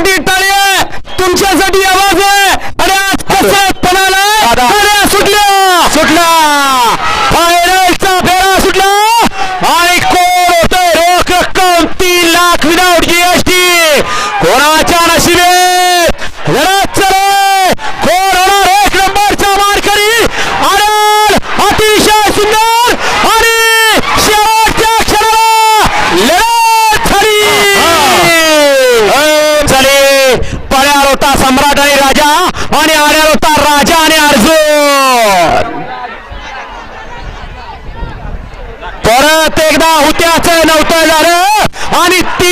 तुमच्यासाठी टाळी आहे. तुमच्यासाठी आवाज आहे. आणि आज कसं पणाला सुटल्या. सुटला फायनलचा फेरा सुटला. आणि कोण होतोय? रोख रक्कम तीन लाख विदाउट जीएसटी कोणाच्या नशिबे सम्राट आणि राजा आणि आड्या होता राजा आणि अर्जुन. परत एकदा हुत्याचं नव्हतं झालं आणि ती